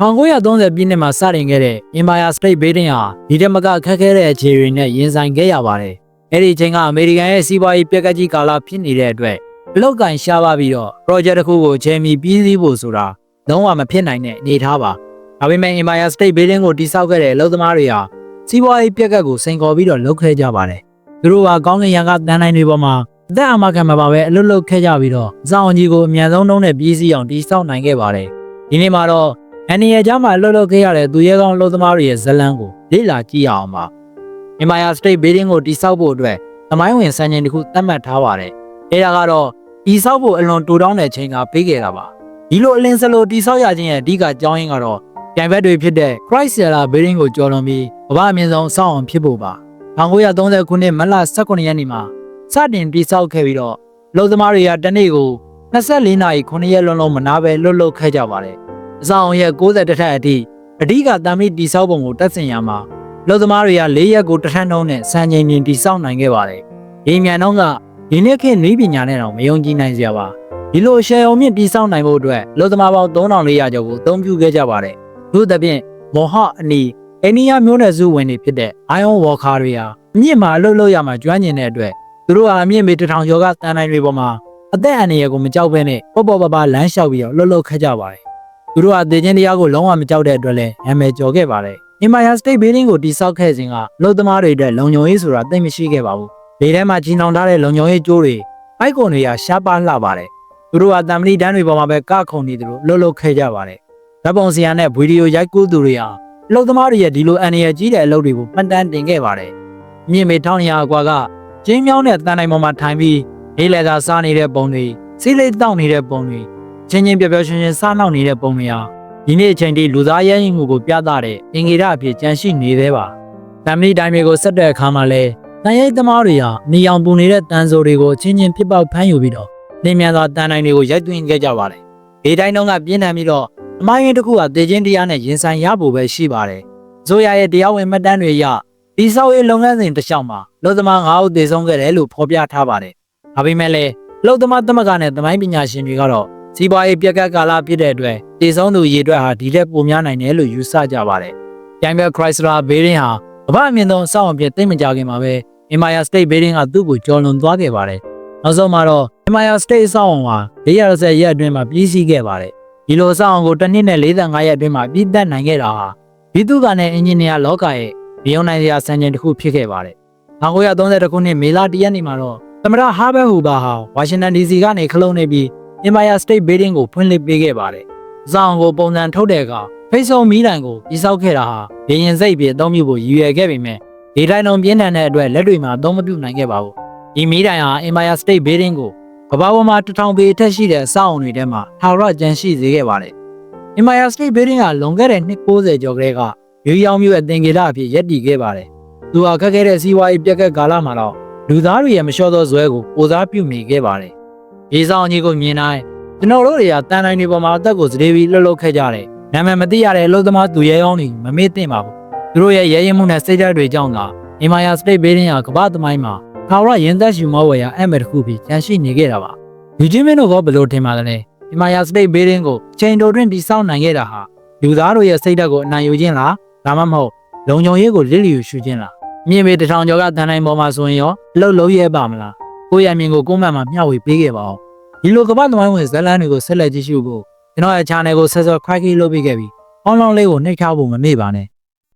1930ပြည့်နှစ်မှာစတင်ခဲ့တဲ့ Empire State Building ဟာဒီတက်မကအခက်ခဲတဲ့အခြေအနေနဲ့ရင်ဆိုင်ခဲ့ရပါတယ်။အဲ့ဒီအချိန်ကအမေရိကန်ရဲ့စီးပွားရေးပြက်ကကြီးကာလဖြစ်နေတဲ့အတွက်အလောက်ကင်ရှားပါပြီးတော့ project တစ်ခုကိုအချိန်မီပြီးစီးဖို့ဆိုတာလုံးဝမဖြစ်နိုင်တဲ့အနေအထားပါ။ဒါပေမဲ့ Empire State Building ကိုတိစောက်ခဲ့တဲ့အလုပ်သမားတွေဟာစီးပွားရေးပြက်ကတ်ကိုစိန်ခေါ်ပြီးတော့လုပ်ခဲ့ကြပါတယ်။သူတို့ကကောင်းကင်ရံကတန်းတိုင်းတွေပေါ်မှာအသက်အာမခံမှာပါပဲအလုပ်လုပ်ခဲ့ကြပြီးတော့အဆောင်ကြီးကိုအမြန်ဆုံးနှုံးနဲ့ပြီးစီးအောင်တိစောက်နိုင်ခဲ့ပါတယ်။ဒီနေ့မှာတော့ အန်နီရဲ့ကြားမှာလှုပ်လှုပ်ခဲ့ရတဲ့သူရဲကောင်းလှုပ်သမားတွေရဲ့ဇလန်းကိုလေ့လာကြည့်ရအောင်ပါ။ Empire State Building ကိုတိစောက်ဖို့အတွက်သမိုင်းဝင်စံချိန်တစ်ခုသတ်မှတ်ထားပါတယ်။အဲဒါကတော့တိစောက်ဖို့အလွန်တူတောင်းတဲ့ချိန်ကပေးခဲ့တာပါ။ဒီလိုအလင်းစလိုတိစောက်ရခြင်းရဲ့အဓိကအကြောင်းရင်းကတော့ပြိုင်ဘက်တွေဖြစ်တဲ့ Chrysler Building ကိုကျော်လွန်ပြီးကမ္ဘာအမြင့်ဆုံးစောင့်အောင်ဖြစ်ဖို့ပါ။1930ခုနှစ်မတ်လ18ရက်နေ့မှာစတင်တိစောက်ခဲ့ပြီးတော့လှုပ်သမားတွေကတနေ့ကို24နာရီ9ရက်လုံးလုံးမနာပဲလွတ်လွတ်ခဲ့ကြပါတယ်။ အဆောင်ရဲ့60တထက်အထိအဓိကတမ်းပြီးတိစောက်ပုံကိုတက်ဆင်ရမှာလူသမားတွေက၄ရက်ကိုတစ်ထပ်နှုံးနဲ့စံချိန်ပြင်တိစောက်နိုင်ခဲ့ပါတယ်။ဒီမြန်နှုံးကဒီနေ့ခေတ်နည်းပညာနဲ့တော့မယုံကြည်နိုင်စရာပါ။ဒီလိုရှယ်အောင်မြင့်တိစောက်နိုင်ဖို့အတွက်လူသမားပေါင်း3400ကျော်ကိုအသုံးပြုခဲ့ကြပါတယ်။ထို့သဖြင့်မောဟအနီအိန္ဒိယမျိုးနွယ်စုဝင်တွေဖြစ်တဲ့ Iron Walker တွေဟာအမြင့်မှာအလုပ်လုပ်ရမှာကျွမ်းကျင်တဲ့အတွက်သူတို့ဟာအမြင့်မေတထောင်ကျော်ကတန်တိုင်းတွေပေါ်မှာအသက်အန္တရာယ်ကိုမကြောက်ဘဲနဲ့ပေါ့ပေါ့ပါပါလမ်းလျှောက်ပြီးတော့လှုပ်လှုပ်ခတ်ကြပါတယ်။ သူတို့ဟာဒေချင်းတရားကိုလုံးဝမကြောက်တဲ့အတွက်လည်းနာမည်ကျော်ခဲ့ပါတယ်။ Empire State Building ကိုတိစောက်ခဲ့စဉ်ကလူသမားတွေအတွက်လုံခြုံရေးဆိုတာသိမရှိခဲ့ပါဘူး။လေထဲမှာကြီးနှောင်ထားတဲ့လုံခြုံရေးကြိုးတွေပိုက်ကွန်တွေကရှားပါလှပါတယ်။သူတို့ဟာတံမဏိတန်းတွေပေါ်မှာပဲကခုန်နေသလိုလှုပ်လှုပ်ခဲ့ကြပါတယ်။ဓာတ်ပုံစရာနဲ့ဗီဒီယိုရိုက်ကူးသူတွေဟာလူသမားတွေရဲ့ဒီလိုအန္တရာယ်ကြီးတဲ့အလုပ်တွေကိုမှတ်တမ်းတင်ခဲ့ပါတယ်။မြင့်မေ1200အကွာကကျင်းမြောင်းတဲ့တန်တိုင်းပေါ်မှာထိုင်ပြီးလေးလက်သာစားနေတဲ့ပုံတွေစီးလေးတောက်နေတဲ့ပုံတွေ ချင်းချင်းပျော်ပျော်ရွှင်ရွှင်စားနောက်နေတဲ့ပုံတွေဟာဒီနေ့အချိန်ထိလူသားရဲရင်မှုကိုပြသတဲ့အင်္ဂေရအဖြစ်ကြန့်ရှိနေသေးပါ။တမ်မီတိုင်းတွေကိုဆက်တဲ့အခါမှာလဲတန်ရိပ်သမားတွေဟာနေအောင်ပူနေတဲ့တန်ဆိုတွေကိုချင်းချင်းပြစ်ပေါက်ဖမ်းယူပြီးတော့နေမြန်သောတန်တိုင်းတွေကိုရိုက်သွင်းခဲ့ကြပါတယ်။ဒီတိုင်းတုန်းကပြင်းထန်ပြီးတော့အမိုင်းရင်တစ်ခုဟာတေချင်းတရားနဲ့ရင်ဆိုင်ရဖို့ပဲရှိပါတယ်။ဇိုယာရဲ့တရားဝင်မှတ်တမ်းတွေအရဒီဆောက်ရေးလုပ်ငန်းစဉ်တစ်လျှောက်မှာလူသမား9ဦးသေဆုံးခဲ့တယ်လို့ဖော်ပြထားပါတယ်။ဒါပေမဲ့လည်းလူသမားသမဂ္ဂနဲ့သမိုင်းပညာရှင်တွေကတော့ စီးပွားရေးပြက်ကတ်ကာလဖြစ်တဲ့အတွက်တည်ဆုံးသူရေအတွက်ဟာဒီထက်ပိုများနိုင်တယ်လို့ယူဆကြပါတယ်။ပြန်ပြ Chrysler Building ဟာကမ္ဘာအမြင့်ဆုံးအဆောက်အအုံဖြစ်သိမကြခင်မှာပဲ Empire State Building ကသူ့ကိုကျော်လွန်သွားခဲ့ပါတယ်။နောက်ဆုံးမှာတော့ Empire State အဆောက်အအုံဟာ430ရက်အတွင်းမှာပြီးစီးခဲ့ပါတယ်။ဒီလိုအဆောက်အအုံကိုတစ်နှစ်နဲ့45ရက်အတွင်းမှာပြီးသက်နိုင်ခဲ့တာဟာဘီသူကနဲ့အင်ဂျင်နီယာလောကရဲ့မယုံနိုင်စရာစံချိန်တစ်ခုဖြစ်ခဲ့ပါတယ်။1930ခုနှစ်မေလ1ရက်နေ့မှာတော့သမရဟာဘတ်ဟူဘာဟာဝါရှင်တန် DC ကနေခလုံးနေပြီး Empire State Building ကိုဖွင့်လှစ်ပေးခဲ့ပါတယ်။အဆောင်ကိုပုံစံထုတ်တဲ့အခါဖိတ်ဆုံမီးတိုင်ကိုပြစောက်ခဲ့တာဟာဘရင်စိတ်ပြအသုံးပြုဖို့ရည်ရွယ်ခဲ့ပေမဲ့ဒီတိုင်းလုံးပြင်းထန်တဲ့အတွက်လက်တွေမှာအသုံးမပြုနိုင်ခဲ့ပါဘူး။ဒီမီးတိုင်ဟာ Empire State Building ကိုကမ္ဘာပေါ်မှာတထောင်ပေအထက်ရှိတဲ့အဆောက်အုံတွေထဲမှာထာဝရကျန်ရှိစေခဲ့ပါတယ်။ Empire State Building ကလွန်ခဲ့တဲ့နှစ်60ကျော်ကလေးကယူရောင်မျိုးအသင်္ကေတအဖြစ်ရပ်တည်ခဲ့ပါတယ်။သူဟာခက်ခဲတဲ့စီးပွားရေးပြက်ကက်ကာလမှာတော့လူသားတွေရဲ့မလျှော့သောဇွဲကိုပိုစားပြုမိခဲ့ပါတယ်။ ရေဆောင်ကြီးကိုမြင်တိုင်းကျွန်တော်တို့တွေကတန်တိုင်းတွေပေါ်မှာအသက်ကိုစတေးပြီးလှုပ်လှုပ်ခဲ့ကြတယ်။နာမည်မသိရတဲ့အလို့သမားသူရဲကောင်းတွေမမေ့သင့်ပါဘူး။သူတို့ရဲ့ရဲရင်မှုနဲ့စိတ်ဓာတ်တွေကြောင့်သာ Empire State Building ဟာကမ္ဘာသမိုင်းမှာခါဝရရင်သက်ရှူမောဝယ်ရာအမက်တစ်ခုပြီးကျန်ရှိနေခဲ့တာပါ။လူချင်းမင်းတို့ကဘယ်လိုထင်ပါသလဲ။ Empire State Building ကိုချိန်တိုတွင်တည်ဆောက်နိုင်ခဲ့တာဟာလူသားတို့ရဲ့စိတ်ဓာတ်ကိုအနိုင်ယူခြင်းလားဒါမှမဟုတ်လုံခြုံရေးကိုလစ်လျူရှုခြင်းလားမြင့်ပေတထောင်ကျော်ကတန်တိုင်းပေါ်မှာဆိုရင်ရောအလုတ်လုံးရဲပါမလား ကိုယ့်ရဲ့အမြင်ကိုကိုယ့်မှန်မှာမျှဝေပေးခဲ့ပါအောင်ဒီလိုကမ္ဘာသမိုင်းဝင်ဇာတ်လမ်းတွေကိုဆက်လက်ကြည့်ရှုဖို့ကျွန်တော်ရဲ့ channel ကို subscribe လုပ်ပေးခဲ့ပြီး online လေးကိုနှိပ်ထားဖို့မမေ့ပါနဲ့